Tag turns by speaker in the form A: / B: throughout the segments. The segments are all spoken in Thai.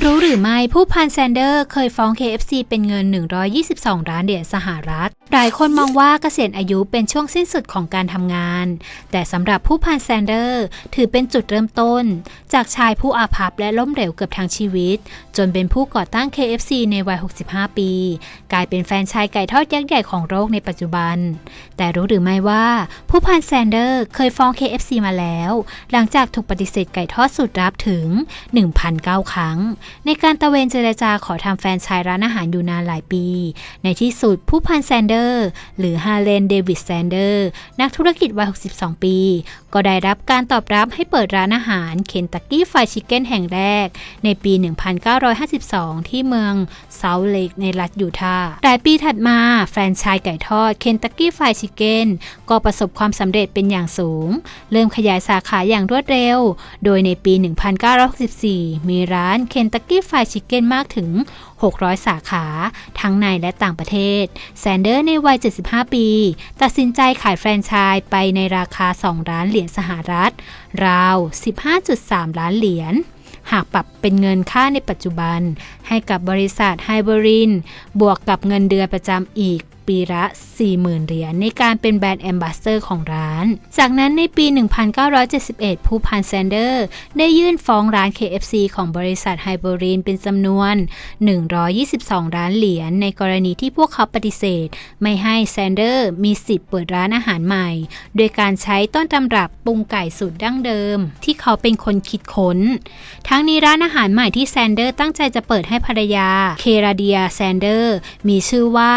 A: รู้หรือไม่ผู้พันแซนเดอร์เคยฟ้อง KFC เป็นเงิน 122 ล้านเหรียญสหรัฐ หลายคนมองว่าเกษียณอายุเป็นช่วงสิ้นสุดของการทำงาน แต่สำหรับผู้พันแซนเดอร์ ถือเป็นจุดเริ่มต้น จากชายผู้อาภัพและล้มเหลวเกือบทั้งชีวิต จนเป็นผู้ก่อตั้ง KFC ในวัย 65 ปี กลายเป็นแฟนชายไก่ทอดยักษ์ใหญ่ของโลกในปัจจุบัน แต่รู้หรือไม่ว่าผู้พันแซนเดอร์เคยฟ้อง KFC มาแล้ว หลังจากถูกปฏิเสธไก่ทอดสุดรับถึง 1,009 ครั้ง ในการตะเวนเจรจาขอทำแฟนชายร้านอาหารอยู่นานหลายปี ในที่สุดผู้พันแซนเดอร์หรือฮาเลนเดวิดแซนเดอร์ นักธุรกิจวัย 62 ปี ก็ได้รับการตอบรับให้เปิดร้านอาหารเคนตักกี้ไฟชิคเก้นแห่งแรก ในปี 1952 ที่เมืองเซาเลกในรัฐยูทาห์หลายปีถัดมา แฟรนไชายไก่ทอดเคนตักกี้ไฟชิคเก้นก็ประสบความสำเร็จเป็นอย่างสูง เริ่มขยายสาขาอย่างรวดเร็ว โดยในปี 1964 มีร้านเคนตักกี้ไฟชิคเก้นมากถึง 600 สาขา ทั้งในและต่างประเทศ แซนเดอร์ในในวัย 75 ปี ตัดสินใจขายแฟรนไชส์ไปในราคา 2 ล้านเหรียญสหรัฐ ราว 15.3 ล้านเหรียญหากปรับเป็นเงินค่าในปัจจุบัน ให้กับบริษัทไฮเบริน บวกกับเงินเดือนประจำอีก ปีละ 40,000 เหรียญในการเป็นแบรนด์แอมบาสเตอร์ของร้าน จากนั้นในปี 1971 ผู้พันแซนเดอร์ ได้ยื่นฟ้องร้าน KFC ของบริษัทไฮบรินเป็นจำนวน 122 ล้านเหรียญในกรณีที่พวกเขาปฏิเสธ ไม่ให้แซนเดอร์มีสิทธิ์เปิดร้านอาหารใหม่ โดยการใช้ต้นตำรับปรุงไก่สูตรดั้งเดิม ที่เขาเป็นคนคิดค้น ทั้งนี้ร้านอาหารใหม่ที่แซนเดอร์ตั้งใจจะเปิดให้ภรรยา เคราเดียแซนเดอร์ มีชื่อว่า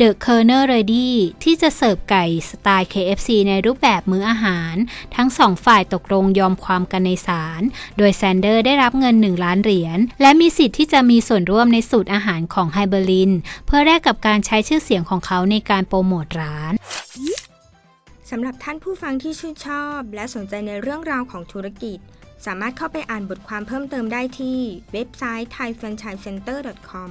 A: The Corner Ready ที่จะเสิร์ฟไก่สไตล์ KFC ในรูปแบบมื้ออาหาร ทั้งสองฝ่ายตกลงยอมความกันในศาล โดยแซนเดอร์ได้รับเงิน 1 ล้านเหรียญ และมีสิทธิ์ที่จะมีส่วนร่วมในสูตรอาหารของไฮเบอร์ลิน เพื่อแลกกับการใช้ชื่อเสียงของเขาในการโปรโมทร้าน
B: สำหรับท่านผู้ฟังที่ชื่นชอบ และสนใจในเรื่องราวของธุรกิจ สามารถเข้าไปอ่านบทความเพิ่มเติมได้ที่เว็บไซต์ thaifranchisecenter.com